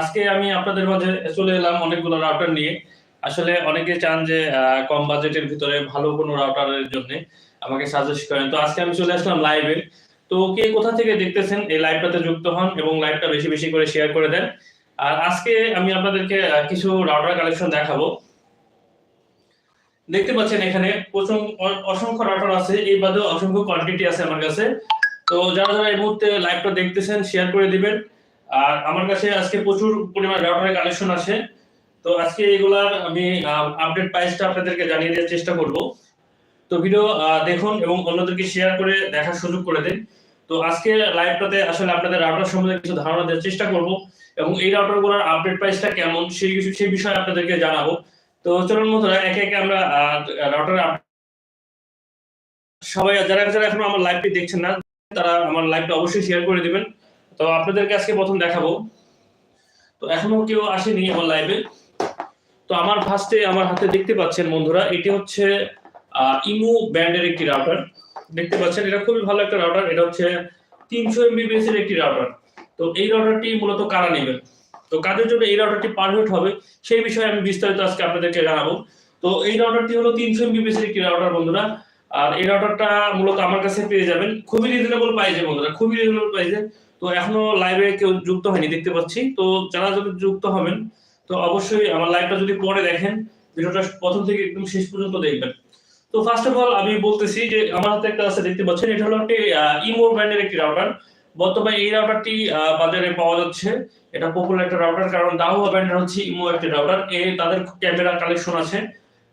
আজকে আমি আপনাদের মাঝে চলে এলাম অনেকগুলো রাউটার নিয়ে। আসলে অনেকে চান যে কম বাজেটের ভিতরে ভালো কোনো রাউটারের জন্য আমাকে সাজেস্ট করেন। তো আজকে আমি চলে আসলাম লাইভে তো কে কোথা থেকে দেখতেছেন এই লাইভটাতে যুক্ত হন এবং লাইভটা বেশি বেশি করে শেয়ার করে দেন। আর আজকে আমি আপনাদেরকে কিছু রাউটার কালেকশন দেখাবো। দেখতে পাচ্ছেন এখানে প্রচুর অসংখ্য রাউটার আছে। এই বাদেও অসংখ্য কোয়ান্টিটি আছে আমার কাছে। তো যারা যারা এই মুহূর্তে লাইভটা দেখতেছেন শেয়ার করে দিবেন। আর আমার কাছে আজকে প্রচুর পরিমাণ রাউটারের কালেকশন আছে। তো আজকে এগুলার আমি আপডেট প্রাইসটা আপনাদেরকে জানিয়ে দেওয়ার চেষ্টা করব। তো ভিডিও দেখুন এবং অন্যদেরকে শেয়ার করে দেখার সুযোগ করে দিন। তো আজকে লাইভটাতে আসলে আপনাদের রাউটার সম্বন্ধে কিছু ধারণা দেওয়ার চেষ্টা করব এবং এই রাউটারগুলোর আপডেট প্রাইসটা কেমন, সেই সেই বিষয়ে আপনাদেরকে জানাব। তো চলুন বন্ধুরা, একে একে আমরা রাউটার সবাই, যারা যারা এখন আমার লাইভটি দেখছেন না, তারা আমার লাইভটা অবশ্যই শেয়ার করে দিবেন। তো আপনাদেরকে আজকে প্রথম দেখাবো। তো এখনও কেউ আসেনি আমার লাইভে তো আমার ফার্স্টে আমার হাতে দেখতে পাচ্ছেন বন্ধুরা, এটি হচ্ছে ইমো ব্যান্ডের একটি রাউটার দেখতে পাচ্ছেন, এটা খুবই ভালো একটা রাউটার এটা হচ্ছে তিনশো এমবিবিএস এর একটি রাউটার তো এই রাউটারটি মূলত কারা নেবেন তো কাদের জন্য এই রাউটারটি পারফেক্ট হবে, সেই বিষয়ে আমি বিস্তারিত আজকে আপনাদেরকে জানাব। তো এই রাউটারটি হলো তিনশো এমবিবিএস এর একটি রাউটার বন্ধুরা। আর এই রাউটারটা মূলত আমার কাছে পেয়ে যাবেন। খুবই রিজনেবল প্রাইসে বন্ধুরা, খুবই রিজনেবল প্রাইসে তো এখনও লাইভে কেউ যুক্ত হয়নি, দেখতে পাচ্ছি। তো যারা যদি যুক্ত হবেন, তো অবশ্যই আমার লাইভটা যদি পরে দেখেন, ভিডিওটা প্রথম থেকে একদম শেষ পর্যন্ত দেখবেন। তো ফার্স্ট অফ অল আমি বলতেছি যে আমার হাতে একটা আছে, দেখতে পাচ্ছেন? এটা হলো একটি ইমো ব্র্যান্ডের একটি রাউটার বর্তমানে এই রাউটারটি বাজারে পাওয়া যাচ্ছে। এটা পপুলার একটা রাউটার কারণ দাহুয়া ব্র্যান্ডের হচ্ছে ইমো একটি রাউটার এ তাদের ক্যামেরা কালেকশন আছে।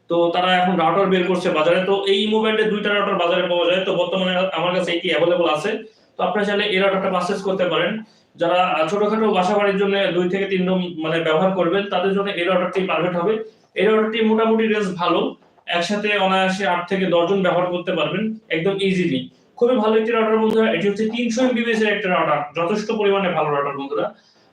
তো তারা এখন রাউটার বের করছে বাজারে। তো এই ইমো ব্র্যান্ডের দুইটা রাউটার বাজারে পাওয়া যায়। তো বর্তমানে আমার কাছে এটি অ্যাভেলেবল আছে। তো আপনারা চাইলে এই রাউটারটা পারচেজ করতে পারেন। যারা ছোটখাটো বাসা বাড়ির জন্য দুই থেকে তিন রুম মানে ব্যবহার করবেন, তাদের জন্য এই রাউটারটি পারফেক্ট হবে। এই রাউটারটি মোটামুটি রেঞ্জ ভালো। একসাথে অনায়াসে আট থেকে দশজন ব্যবহার করতে পারবেন, একদম ইজিলি খুবই ভালো একটি রাউটার বন্ধুরা, এটি হচ্ছে তিনশো এমবিবিএস এর একটা রাউটার যথেষ্ট পরিমাণে ভালো রাউটার বন্ধুরা।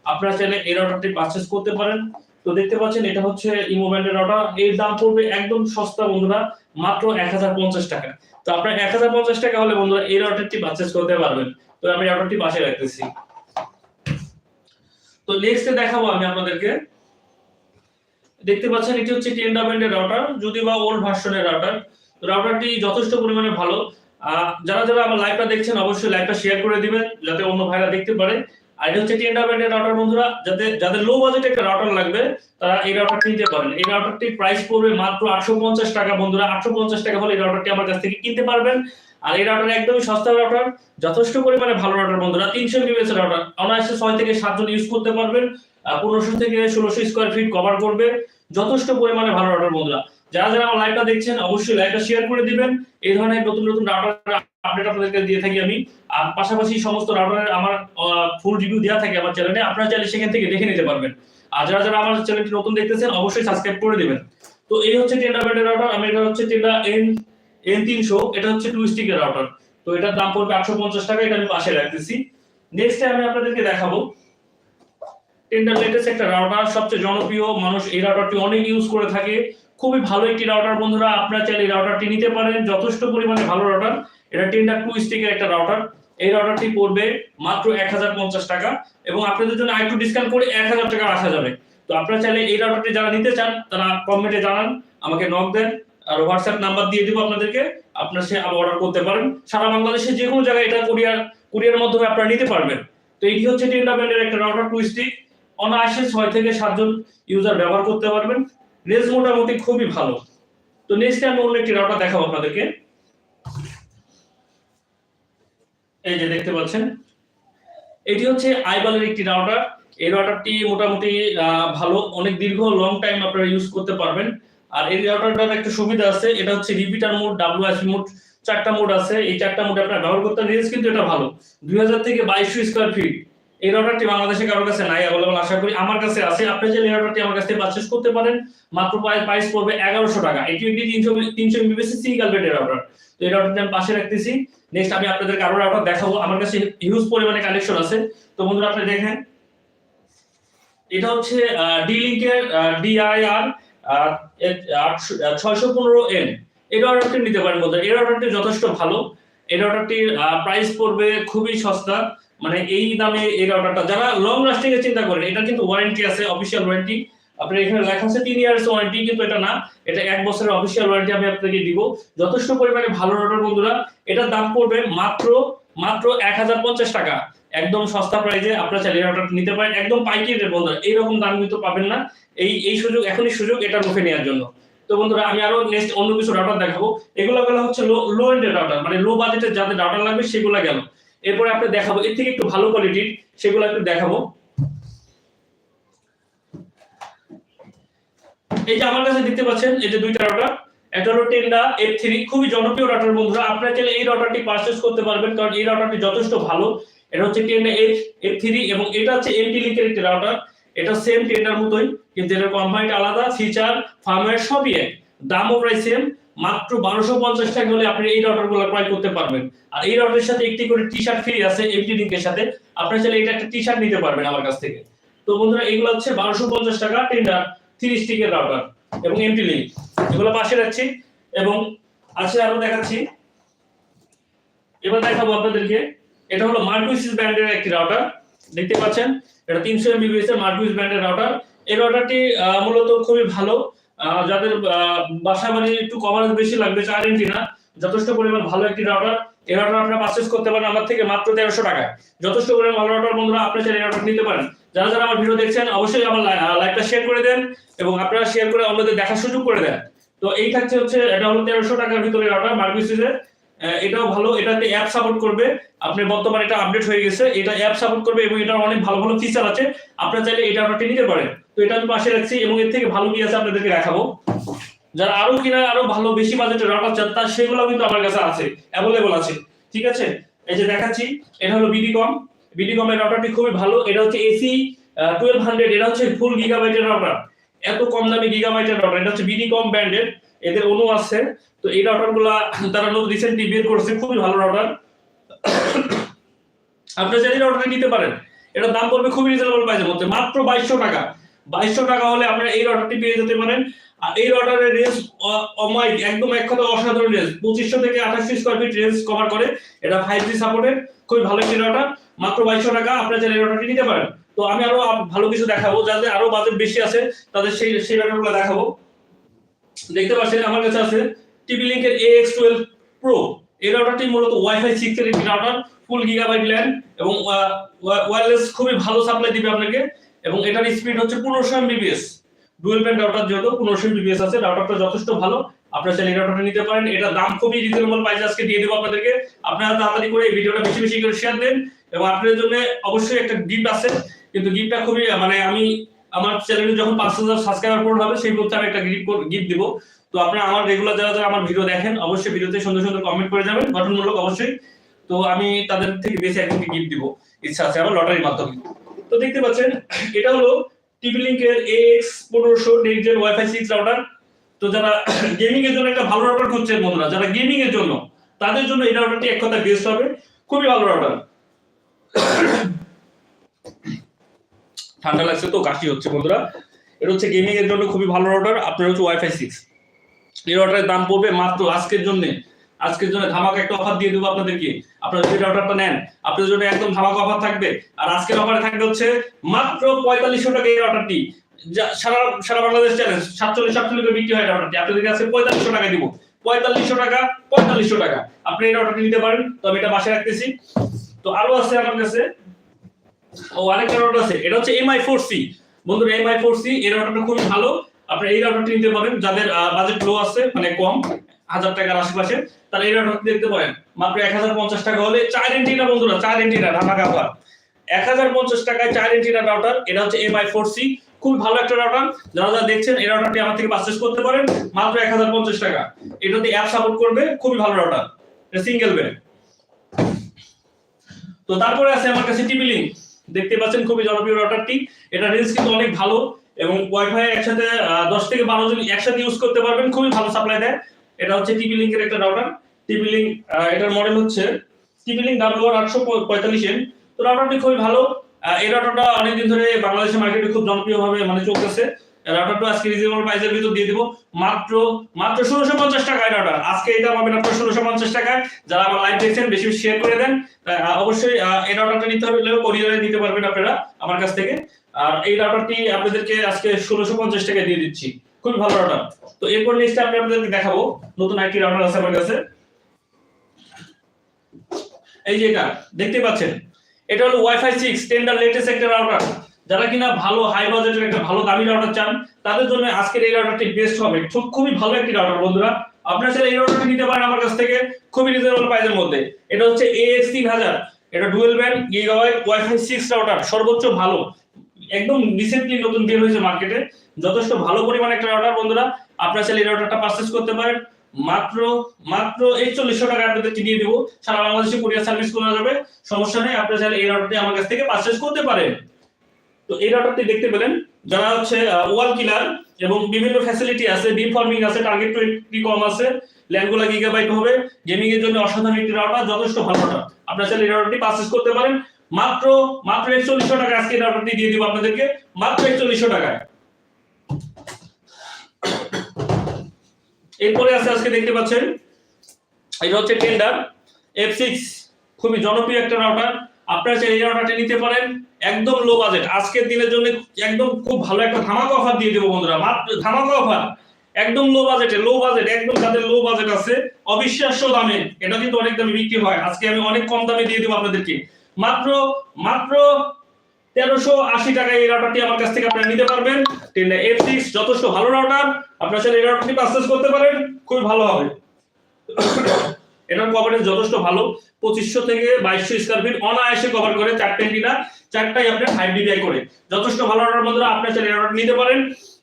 আপনারা চাইলে এই রাউটারটি পারচেজ করতে পারেন। তো দেখতে পাচ্ছেন, এটা হচ্ছে ইমো ব্র্যান্ডের রাউটার এর দাম পড়বে একদম সস্তা বন্ধুরা, মাত্র এক হাজার পঞ্চাশ টাকা। তো আপনার এক হাজার পঞ্চাশ টাকা হলে বন্ধুরা এই রাউটারটি পারচেজ করতে পারবেন। তো আমি রাউটারটি পাশে রাখতেছি। তো নেক্সটে দেখাবো আমি আপনাদেরকে। দেখতে পাচ্ছেন, এটি হচ্ছে টেন্ডা ব্র্যান্ডের রাউটার যদি বা ওল্ড ভার্সনের রাউটার রাউটারটি যথেষ্ট পরিমাণে ভালো। যারা যারা আমার লাইভটা দেখছেন, অবশ্যই লাইভটা শেয়ার করে দিবেন, যাতে অন্য ভাইরা দেখতে পারে। আর হচ্ছে টেন্ডা ব্র্যান্ডের রাউটার বন্ধুরা। যাতে, যাদের লো বাজেটে একটা রাউটার লাগবে, তারা এই রাউটারটি নিতে পারেন এই রাউটারটির প্রাইস পড়বে মাত্র আটশো পঞ্চাশ টাকা, বন্ধুরা। আটশো পঞ্চাশ টাকা হলে এই রাউটারটি আমার কাছ থেকে কিনতে পারবেন। আর এই রাউটার একদমই সস্তা রাউটার যথেষ্ট পরিমাণে ভালো রাউটার বন্ধুরা। তিনশো এমবিএস রাউটার অনায়াসে ছয় থেকে সাতজন ইউজ করতে পারবেন। পনেরোশো থেকে ষোলোশো স্কোয়ার ফিট কভার করবে। যথেষ্ট পরিমাণে ভালো রাউটার বন্ধুরা। যারা যারা আমার লাইভটা দেখছেন, অবশ্যই লাইভটা শেয়ার করে দিবেন। এই ধরনের নতুন নতুন রাউটার আপডেট আপনাদেরকে দিয়ে থাকি আমি। আর পাশাপাশি সমস্ত রাউটারের আমার ফুল রিভিউ দেওয়া থাকে আমার চ্যানেলে আপনারা চাইলে সেখান থেকে দেখে নিতে পারবেন। আর যারা যারা আমার চ্যানেলটি নতুন দেখতেছেন, অবশ্যই সাবস্ক্রাইব করে দিবেন। তো এই হচ্ছে টেন্ডা ব্র্যান্ডের রাউটার আমি এটা হচ্ছে টেন্ডা এন এন তিনশো, এটা হচ্ছে টু স্টিকের রাউটার তো এটার দাম পড়বে আটশো পঞ্চাশ টাকা, এটা আমি পাশে রাখতেছি। নেক্সট আমি আপনাদেরকে দেখাবো। টেন্ডার লেটেস্ট একটা রাউটার সবচেয়ে জনপ্রিয় মানুষ এই রাউটারটি অনেক ইউজ করে থাকে। খুবই ভালো একটি রাউটার বন্ধুরা, আপনারা চাইলে এই রাউটারটি নিতে পারেন। যথেষ্ট পরিমাণে ভালো রাউটার এটা টেন্ডার টু স্টিকের একটা রাউটার এই রাউটারটি পড়বে মাত্র এক হাজার পঞ্চাশ টাকা এবং আপনাদের জন্য আরেকটু ডিসকাউন্ট করে এক হাজার টাকা আসা যাবে। তো আপনারা চাইলে এই রাউটারটি যারা নিতে চান, তারা কমেন্টে জানান, আমাকে নক দেন, আর হোয়াটসঅ্যাপ নাম্বার দিয়ে দিব আপনাদেরকে। আপনারা সে অর্ডার করতে পারেন। সারা বাংলাদেশে যে কোনো জায়গায় এটা কুরিয়ার কুরিয়ার মাধ্যমে আপনারা নিতে পারবেন। তো এটি হচ্ছে টেন্ডা ব্র্যান্ডের একটা রাউটার টু স্টিক অনায়াসে ছয় থেকে সাতজন ইউজার ব্যবহার করতে পারবেন। রেঞ্জ মোটামুটি খুবই ভালো। তো নেক্সট আমি অন্য একটি রাউটার দেখাবো আপনাদেরকে। এই যে দেখতে পাচ্ছেন, এটি হচ্ছে আইবালের একটি রাউটার এই রাউটারটি মোটামুটি ভালো। অনেক দীর্ঘ লং টাইম আপনারা ইউজ করতে পারবেন। আর এই রাউটারটার একটা সুবিধা আছে, এটা হচ্ছে রিপিটার মোড ডাব্লিউএসপি মোড চারটা মোড আছে। এই চারটা মোড আপনারা ব্যবহার করতে রেঞ্জ কিন্তু এটা ভালো। দুই হাজার থেকে বাইশশো স্কোয়ার ফিট এই রাউটারটি বাংলাদেশে কারোর কাছে নাই অ্যাভেলেবল আশা করি আমার কাছে আছে। আপনি যে রাউটারটি আমার করতে পারেন, মাত্র প্রাইস পড়বে এগারোশো টাকা। এটি একটি তিনশো তিনশো বেডের তো এই রাউটারটি আমি পাশে রাখতেছি। নেক্সট আমি আপনাদেরকে আরও রাউটার দেখাবো। আমার কাছে হিউজ পরিমাণে কালেকশন আছে। তো বন্ধুরা, আপনি দেখেন। এটা হচ্ছে ডি লিঙ্কের ডিআইআর ছয়শো পনেরো এন এই রাউটারটি নিতে পারেন বন্ধুরা। এই রাউটারটি যথেষ্ট ভালো। এই রাউটারটির প্রাইস পড়বে খুবই সস্তা। মানে এই দামে এই রাউটারটা যারা লং লাস্টিং এর চিন্তা করেন এটা কিন্তু ওয়ারেন্টি আছে অফিসিয়াল ওয়ারেন্টি আপনার এখানে লেখা আছে তিন ইয়ার্স ওয়ারেন্টি কিন্তু এটা না, এটা এক বছরের অফিসিয়াল ওয়ারেন্টি আমি আপনাকে দিব। যথেষ্ট পরিমাণে ভালো রাউটার বন্ধুরা, এটার দাম পড়বে মাত্র মাত্র এক হাজার পঞ্চাশ টাকা। একদম সস্তা প্রাইজে আপনারা চাইলে রাউটার নিতে পারেন। একদম পাইকারি রেট বন্ধুরা, এইরকম দাম কিন্তু পাবেন না। এই এই সুযোগ, এখনই সুযোগ এটা মুখে নেওয়ার জন্য। তো বন্ধুরা, আমি আরও নেক্সট অন্য কিছু রাউটার দেখাবো। এগুলো গেল হচ্ছে লো লো এন্ডের রাউটার মানে লো বাজেটের যাদের রাউটার লাগবে, সেগুলো গেল। এরপরে আপনি দেখাবো, এর থেকে একটু ভালো কোয়ালিটির সেগুলো একটু দেখাবো। এই যে আমার কাছে দেখতে পাচ্ছেন, এই যে দুইটা রাউটার একটা হলো টেন্ডা এফ থ্রি খুবই জনপ্রিয় রাউটার বন্ধুরা, আপনারা চাইলে এই রাউটারটি পারচেস করতে পারবেন, কারণ এই রাউটারটি যথেষ্ট ভালো। এটা হচ্ছে টেন্ডা এফ এফ থ্রি এবং এটা হচ্ছে এম এমটি লিঙ্কের একটি রাউটার এটা সেম টেন্ডার মতোই, কিন্তু এটার কোম্পানিটা আলাদা ফিচার ফার্মওয়্যার সবই এক। দামও প্রায় সেম মাত্র বারোশো পঞ্চাশ টাকা হলে আপনি এই রাউটারগুলো ক্রয় করতে পারবেন। আর এই রাউটারের সাথে একটি করে টি শার্ট ফ্রি আছে এমটি লিঙ্কের সাথে। আপনারা চাইলে এটা একটা টি শার্ট নিতে পারবেন আমার কাছ থেকে। তো বন্ধুরা, এগুলো হচ্ছে বারোশো পঞ্চাশ টাকা টেন্ডার থ্রি স্টিকের রাউটার এবং এমটি লিঙ্ক এগুলো পাশে রাখছি এবং আছে আরও দেখাচ্ছি। এবার দেখাবো আপনাদেরকে। এটা হলো মার্কুইসিস ব্র্যান্ডের একটি রাউটার দেখতে পাচ্ছেন? এটা তিনশো এমবিবিএস এর মার্কুইস ব্র্যান্ডের রাউটার এই রাউটারটি মূলত খুবই ভালো। যাদের বাসা বাড়ি একটু কভারেজ বেশি লাগবে চার ইঞ্চি না যথেষ্ট পরিমাণ ভালো একটি রাউটার এই রাউটার আপনারা পারচেস করতে পারেন আমার থেকে মাত্র তেরোশো টাকায়। যথেষ্ট পরিমাণ ভালো রাউটার বন্ধুরা আপনি এই রাউটার নিতে পারেন। যারা যারা আমার ভিডিও দেখছেন অবশ্যই আমার লাইভটা শেয়ার করে দেন এবং আপনারা শেয়ার করে অন্যদের দেখার সুযোগ করে দেন। তো এই থাকছে হচ্ছে এটা হলো তেরোশো টাকার ভিতরে রাউটার মার্কুইসিসের আহ, এটাও ভালো এটাতে অ্যাপ সাপোর্ট করবে। আপনি বর্তমানে এটা আপডেট হয়ে গেছে এটা অ্যাপ সাপোর্ট করবে এবং এটার অনেক ভালো ভালো ফিচার আছে। আপনারা চাইলে এটা আপনারা নিতে পারেন। তো এটা আমি পাশে রাখছি এবং এর থেকে ভালো কি আছে আপনাদেরকে দেখাবো। যারা আরও কিনা আরও ভালো, বেশি বাজেটের রাউটার চান, তার সেগুলো কিন্তু আমার কাছে আছে অ্যাভেলেবল আছে, ঠিক আছে? এই যে দেখাচ্ছি, এটা হলো বিডিকম বিডিকম এর রাউটারটি খুবই ভালো, এটা হচ্ছে এসি টুয়েলভ হান্ড্রেড এটা হচ্ছে ফুল গিগাবাইটের রাউটার এত কম দামে গিগাবাইটের রাউটার এটা হচ্ছে বিডিকম ব্র্যান্ডের এদের অনু আছে। তো এই রাউটারগুলা তারা রিসেন্টলি বের করছে, খুবই ভালো রাউটার আপনারা চাইলে রাউটারটা নিতে পারেন। এটার দাম পড়বে খুবই রিজনেবল প্রাইসের মধ্যে, মাত্র বাইশশো টাকা। বাইশশো টাকা হলে আপনারা এই অর্ডারটি পেয়ে যেতে পারেন। আর এই রাউটারের রেঞ্জ অমাইক একদম এক কথা অসাধারণ রেঞ্জ পঁচিশশো থেকে আঠাশশো স্কোয়ার ফিট রেঞ্জ কভার করে। এটা ফাইভ জি সাপোর্টেড খুবই ভালো একটি রাউটার মাত্র বাইশশো টাকা আপনারা চাইলে এই রাউটারটি নিতে পারেন। তো আমি আরও ভালো কিছু দেখাবো যাদের আরও বাজেট বেশি আছে, তাদের সেই সেই রাউটারগুলো দেখাবো। দেখতে পাচ্ছেন আমার কাছে আছে টিভি লিঙ্কের এ এক্স টুয়েলভ প্রো এই রাউটারটি মূলত ওয়াইফাই সিক্স এর একটি রাউটার ফুল গিগাবাইট ল্যান এবং ওয়্যারলেস খুবই ভালো সাপ্লাই দিবে আপনাকে। এবং এটার স্পিড হচ্ছে পনেরোশো এমবিবিএস ডুয়েল ব্যান্ড রাউটার যেহেতু পনেরোশো এমবিবিএস আছে রাউটারটা যথেষ্ট ভালো। আপনারা চাইলে রাউটারটা নিতে পারেন। এটা দাম খুবই রিজনেবল প্রাইস আজকে দিয়ে দেবো আপনাদেরকে। আপনারা তাড়াতাড়ি করে এই ভিডিওটা বেশি বেশি করে শেয়ার দেন এবং আপনাদের জন্য অবশ্যই একটা গিফট আছে। কিন্তু গিফটটা খুবই মানে আমি আমার চ্যানেলে যখন পাঁচ হাজার সাবস্ক্রাইবার পূরণ হবে, সেই মুহূর্তে আমি একটা গিফট গিফট দিব। তো আপনারা আমার রেগুলার যারা যারা আমার ভিডিও দেখেন, অবশ্যই ভিডিওতে সুন্দর সুন্দর কমেন্ট করে যাবেন। গঠনমূলক অবশ্যই। তো আমি তাদের থেকে বেশি একজনকে গিফট দিব। ইচ্ছা আছে আমার লটারির মাধ্যমে। তো দেখতে পাচ্ছেন, এটা হলো টিভি লিঙ্কের এক্স পনেরোশো next gen WiFi six router তো যারা গেমিং এর জন্য একটা ভালো রাউটার খুঁজছেন বন্ধুরা, যারা গেমিং এর জন্য, তাদের জন্য এই রাউটারটি এক কথা বেস্ট হবে। খুবই ভালো রাউটার ঠান্ডা লাগছে তো, কাশি হচ্ছে বন্ধুরা। এটা হচ্ছে গেমিং এর জন্য খুবই ভালো রাউটার আপনার হচ্ছে ওয়াইফাই সিক্স এই রাউটারের দাম পড়বে মাত্র আজকের জন্য আজকের জন্য ধামাকা একটা অফার দিয়ে দেবো আপনাদেরকে। আপনারা যদি রাউটারটা নেন, আপনাদের জন্য একদম ধামাকা অফার থাকবে। আর আজকের অফারে থাকবে হচ্ছে মাত্র পঁয়তাল্লিশশো টাকা এই যা সারা সারা বাংলাদেশ চ্যালেঞ্জ সাতচল্লিশ সাতচল্লিশ বিক্রি হয় রাউটারটি আপনাদের কাছে পঁয়তাল্লিশশো টাকা দিব। পঁয়তাল্লিশশো টাকা পঁয়তাল্লিশশো টাকা। আপনি এই রাউটারটি নিতে পারেন, তো আমি এটা বাসায় রাখতেছি। তো আরও আছে আমার কাছে। ও, আরেকটা রাউটার আছে। এটা হচ্ছে এমআই ফোর সি বন্ধুরা এমআই ফোর সি এই রাউটারটা খুবই ভালো। আপনি এই রাউটারটি নিতে পারেন। যাদের বাজেট লো আছে মানে কম হাজার টাকার আশেপাশে তারা এই রাউটারটি দেখতে পারেন। মাত্র এক হাজার পঞ্চাশ টাকা হলে চার এন্টিনা বন্ধুরা, চার এন্টিনা, ঢাকা অফার এক হাজার পঞ্চাশ টাকায় চার এন্টিনা রাউটার এটা হচ্ছে এমআই ফোর সি খুব ভালো একটা রাউটার যারা যারা দেখছেন, এই রাউটারটি আমার থেকে পারচেস করতে পারেন, মাত্র এক হাজার পঞ্চাশ টাকা। এটাতে অ্যাপ সাপোর্ট করবে, খুবই ভালো রাউটার সিঙ্গেল বেড তো তারপরে আছে আমার কাছে টিভি লিঙ্ক দেখতে পাচ্ছেন খুবই জনপ্রিয় রাউটারটি এটা রেঞ্জ কিন্তু অনেক ভালো এবং ওয়াইফাই একসাথে দশ থেকে বারো জন একসাথে ইউজ করতে পারবেন, খুবই ভালো সাপ্লাই দেয়। এটা হচ্ছে টিভি লিঙ্কের একটা রাউটার টিভি লিঙ্ক এটার মডেল হচ্ছে টিভি লিঙ্ক ডাব্লিউ আর আটশো পঁয়তাল্লিশ এন তো রাউটারটি খুবই ভালো। এই রাউটারটা অনেকদিন ধরে বাংলাদেশের মার্কেটে খুব জনপ্রিয় ভাবে মানে চলতেছে। রাউটারটা আজকে রিজনেবল প্রাইসের ভিতর দিয়ে দিব। মাত্র মাত্র ষোলোশো পঞ্চাশ টাকায় রাউটার আজকে এটা পাবেন আপনার ষোলোশো পঞ্চাশ টাকায় যারা আমার লাইভ দেখছেন, বেশি বেশি শেয়ার করে দেন। অবশ্যই এই রাউটারটা নিতে হবে। কোরিয়ারে নিতে পারবেন আপনারা আমার কাছ থেকে। আর এই রাউটারটি আপনাদেরকে আজকে ষোলোশো পঞ্চাশ টাকায় দিয়ে দিচ্ছি। খুবই ভালো রাউটার তো এরপর লিস্টে আমি আপনাদেরকে দেখাবো নতুন আইটি রাউটার আছে আমার কাছে। এই যে এটা, দেখতে পাচ্ছেন? এটা হলো ওয়াইফাই সিক্স টেন্ডার লেটেস্ট একটা রাউটার যারা কিনা ভালো হাই বাজেটের একটা ভালো দামি রাউটার চান, তাদের জন্য আজকের এই রাউটারটি বেস্ট হবে। খুব- খুবই ভালো একটি রাউটার বন্ধুরা। আপনারা চাইলে এই রাউটারটি নিতে পারেন আমার কাছ থেকে, খুবই রিজনেবল প্রাইসের মধ্যে। এটা হচ্ছে এএক্স তিন হাজার। এটা dual band gigabyte wifi six router সর্বোচ্চ ভালো। একদম রিসেন্টলি নতুন বের হয়েছে মার্কেটে যথেষ্ট ভালো পরিমাণ একটা অর্ডার বন্ধুরা। আপনারা চাইলে এই অর্ডারটা পারচেজ করতে পারেন। মাত্র মাত্র একচল্লিশশো টাকা আপনাদেরকে দিয়ে দেবো। সারা বাংলাদেশে কোরিয়ার সার্ভিস করা যাবে। সমস্যা নেই, আপনারা চাইলে এই অর্ডারটি আমার কাছ থেকে পারচেজ করতে পারেন। তো এই রাউটারটি দেখতে পেলেন, যারা হচ্ছে ওয়াল কিলার এবং বিভিন্ন ফ্যাসিলিটি আছে বিম ফর্মিং আছে টার্গেট টোয়েন্টি কম আছে ল্যান্ডগুলা গিগাবাইট হবে। গেমিং এর জন্য অসাধারণ একটি রাউটার যথেষ্ট ভালো রাউটার আপনারা চাইলে এই রাউটারটি পারচেজ করতে পারেন। মাত্র মাত্র একচল্লিশশো টাকা আজকে রাউটারটি দিয়ে দিব আপনাদেরকে, মাত্র একচল্লিশশো টাকায়। এরপরে আছে আজকে দেখতে পাচ্ছেন, এটা হচ্ছে টেন্ডার এফ সিক্স খুবই জনপ্রিয় একটা রাউটার। আপনারা চাইলে এই রাউটারটা নিতে পারেন, একদম লো বাজেট আজকের দিনের জন্য একদম খুব ভালো একটা ধামাকা অফার দিয়ে দেবো বন্ধুরা, মাত্র ধামাকা অফার একদম লো বাজেটে লো বাজেট একদম যাদের লো বাজেট আছে, অবিশ্বাস্য দামে, এটা কিন্তু অনেক দামে বিক্রি হয়। আজকে আমি অনেক কম দামে দিয়ে দেবো আপনাদেরকে। মাত্র মাত্র তেরোশো আশি টাকায় এই রাউটারটি আমার কাছ থেকে আপনারা নিতে পারবেন। এফ সিক্স যথেষ্ট ভালো রাউটার আপনারা চাইলে এই রাউটারটি পারচেজ করতে পারেন, খুবই ভালো হবে। এটার কভারেজ যথেষ্ট ভালো। পঁচিশশো থেকে বাইশশো স্কোয়ার ফিট অনায়াসে কভার করে চারটে কিনা, চারটাই আপনার ফাইভ ডিবিআই করে। যথেষ্ট ভালো রাউটার বন্ধুরা, আপনার চাইলে রাউটার নিতে পারেন।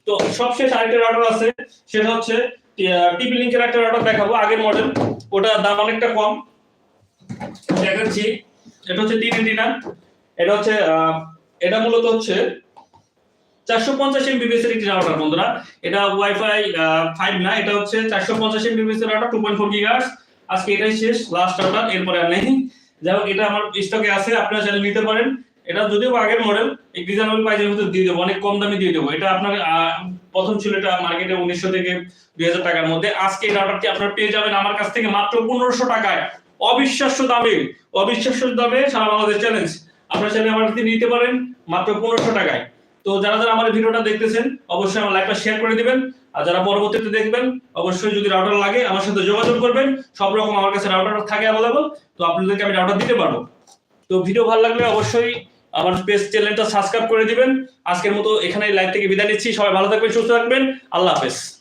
তো সবশেষ আরেকটা রাউটার আছে, সেটা হচ্ছে টিপি লিঙ্কের একটা রাউটার দেখাবো আগের মডেল ওটা দাম অনেকটা কম। দেখাচ্ছি। এটা হচ্ছে তিন এন্টিনা এটা হচ্ছে এটা মূলত হচ্ছে চারশো পঞ্চাশ এর একটি রাউটার বন্ধুরা। এটা ওয়াইফাই ফাইভ না, এটা হচ্ছে চারশো পঞ্চাশ এর রাউটার টু পয়েন্ট আজকে এটাই শেষ লাস্ট রাউটার এরপরে আর নেই। যাই এটা আমার স্টকে আছে, আপনারা চাইলে নিতে পারেন। এটা যদিও আগের মডেল এই রিজনেবল প্রাইসের ভিতরে দিয়ে দেবো, অনেক কম দামে দিয়ে দেবো। এটা আপনার প্রথম ছিল এটা মার্কেটে উনিশশো থেকে দুই হাজার টাকার মধ্যে। আজকে এই রাউটারটি আপনারা পেয়ে যাবেন আমার কাছ থেকে মাত্র পনেরোশো টাকায়। অবিশ্বাস্য দামে অবিশ্বাস্য দামে সারা বাংলাদেশ চ্যালেঞ্জ আপনারা চাইলে আমার নিতে পারেন মাত্র পনেরোশো টাকায়। তো যারা যারা আমার ভিডিওটা দেখতেছেন, অবশ্যই আমার লাইভটা শেয়ার করে দিবেন। আর যারা পরবর্তীতে দেখবেন, অবশ্যই যদি রাউটার লাগে, আমার সাথে যোগাযোগ করবেন। সব রকম আমার কাছে রাউটার থাকে অ্যাভেলেবল তো আপনাদেরকে আমি রাউটার দিতে পারব। তো ভিডিও ভালো লাগলে অবশ্যই আমার পেজ চ্যানেলটা সাবস্ক্রাইব করে দিবেন। আজকের মতো এখানে লাইভ থেকে বিদায় নিচ্ছি। সবাই ভালো থাকবেন, সুস্থ থাকবেন। আল্লাহ হাফেজ।